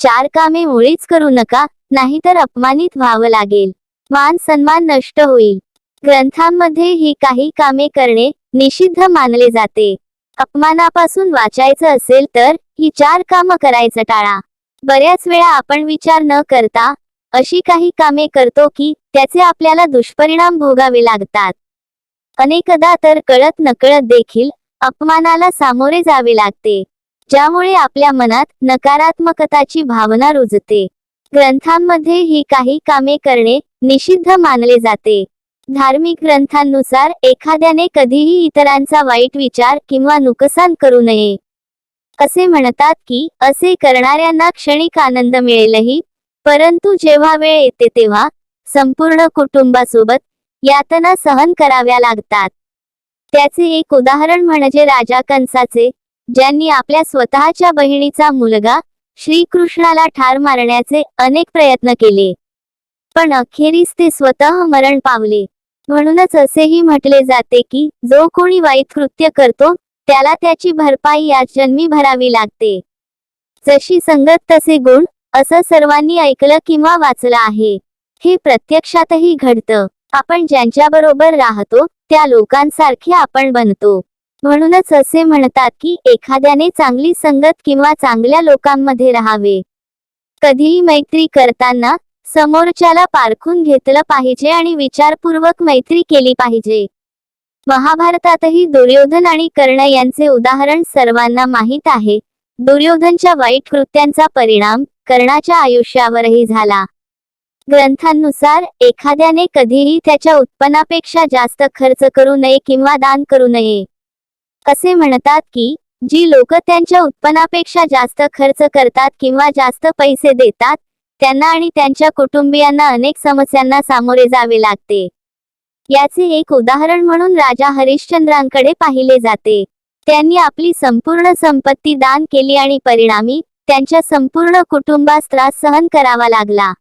चार कामे मुळीच करू नका नाहीतर अपमानित व्हावं लागेल. मान सन्मान नष्ट होईल. ग्रंथांमध्ये ही काही कामे करणे निषिद्ध मानले जाते. अपमानापासून वाचायचं असेल तर ही चार कामं करायचं टाळा. बऱ्याच वेळा आपण विचार न करता अशी काही कामे करतो की त्याचे आपल्याला दुष्परिणाम भोगावे लागतात. अनेकदा तर कळत नकळत देखील अपमानाला सामोरे जावे लागते. ज्यामुळे आपल्या मनात नकारात्मकताची भावना रुजते. ग्रंथांमध्ये ही काही कामे करणे निषिद्ध मानले जाते. धार्मिक ग्रंथांनुसार एखाद्याने कधीही इतरांचा वाईट विचार किंवा नुकसान करू नये. असे म्हणतात की असे करणाऱ्यांना क्षणिक आनंद मिळेलही परंतु जेव्हा वेळ येते तेव्हा संपूर्ण कुटुंबासोबत यातना सहन कराव्या लागतात. त्याचे एक उदाहरण म्हणजे राजा कंसाचे ज्यांनी आपल्या स्वतःच्या बहिणीचा मुलगा श्रीकृष्णाला ठार मारण्याचे अनेक प्रयत्न केले. पण अखेरीस ते स्वतः मरण पावले. म्हणूनच असेही म्हटले जाते की जो कोणी वाईट कृत्य करतो त्याला त्याची भरपाई या जन्मी भरावी लागते. जशी संगत तसे गुण असं सर्वांनी ऐकलं किंवा वाचलं आहे. हे प्रत्यक्षातही घडतं. आपण ज्यांच्याबरोबर राहतो त्या लोकांसारखे आपण बनतो. म्हणूनच असे म्हणतात की एखाद्याने चांगली संगत किंवा चांगल्या लोकांमध्ये राहावे. कधीही मैत्री करताना समोरच्याला पारखून घेतलं पाहिजे आणि विचारपूर्वक मैत्री केली पाहिजे. महाभारतातही दुर्योधन आणि कर्ण यांचे उदाहरण सर्वांना माहीत आहे. दुर्योधनच्या वाईट कृत्यांचा परिणाम कर्णाच्या आयुष्यावरही झाला. ग्रंथांनुसार एखाद्याने कधीही त्याच्या उत्पन्नापेक्षा जास्त खर्च करू नये किंवा दान करू नये. असे म्हणतात की जी लोक त्यांच्या उत्पन्नापेक्षा जास्त खर्च करतात किंवा जास्त पैसे देतात त्यांना आणि त्यांच्या कुटुंबियांना अनेक समस्यांना सामोरे जावे लागते. याचे एक उदाहरण म्हणून राजा हरिश्चंद्रांकडे पाहिले जाते. त्यांनी आपली संपूर्ण संपत्ती दान केली आणि परिणामी त्यांच्या संपूर्ण कुटुंबास त्रास सहन करावा लागला.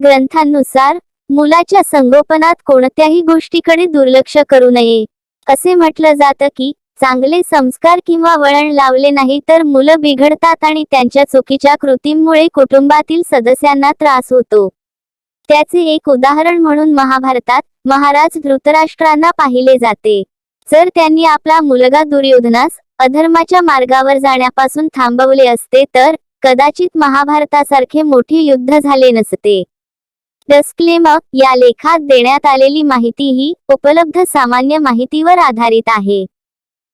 ग्रंथांनुसार मुलाच्या संगोपनात कोणत्याही गोष्टीकडे दुर्लक्ष करू नये. असे म्हटलं जातं की चांगले संस्कार किंवा वळण लावले नाही तर मुलं बिघडतात आणि त्यांच्या चुकीच्या कृतींमुळे कुटुंबातील सदस्यांना त्रास होतो. त्याचे एक उदाहरण म्हणून महाभारतात महाराज धृतराष्ट्रांना पाहिले जाते. जर त्यांनी आपला मुलगा दुर्योधनास अधर्माच्या मार्गावर जाण्यापासून थांबवले असते तर कदाचित महाभारतासारखे मोठे युद्ध झाले नसते. डस्क्लेमक या लेखात देण्यात आलेली माहिती ही उपलब्ध सामान्य माहितीवर आधारित आहे.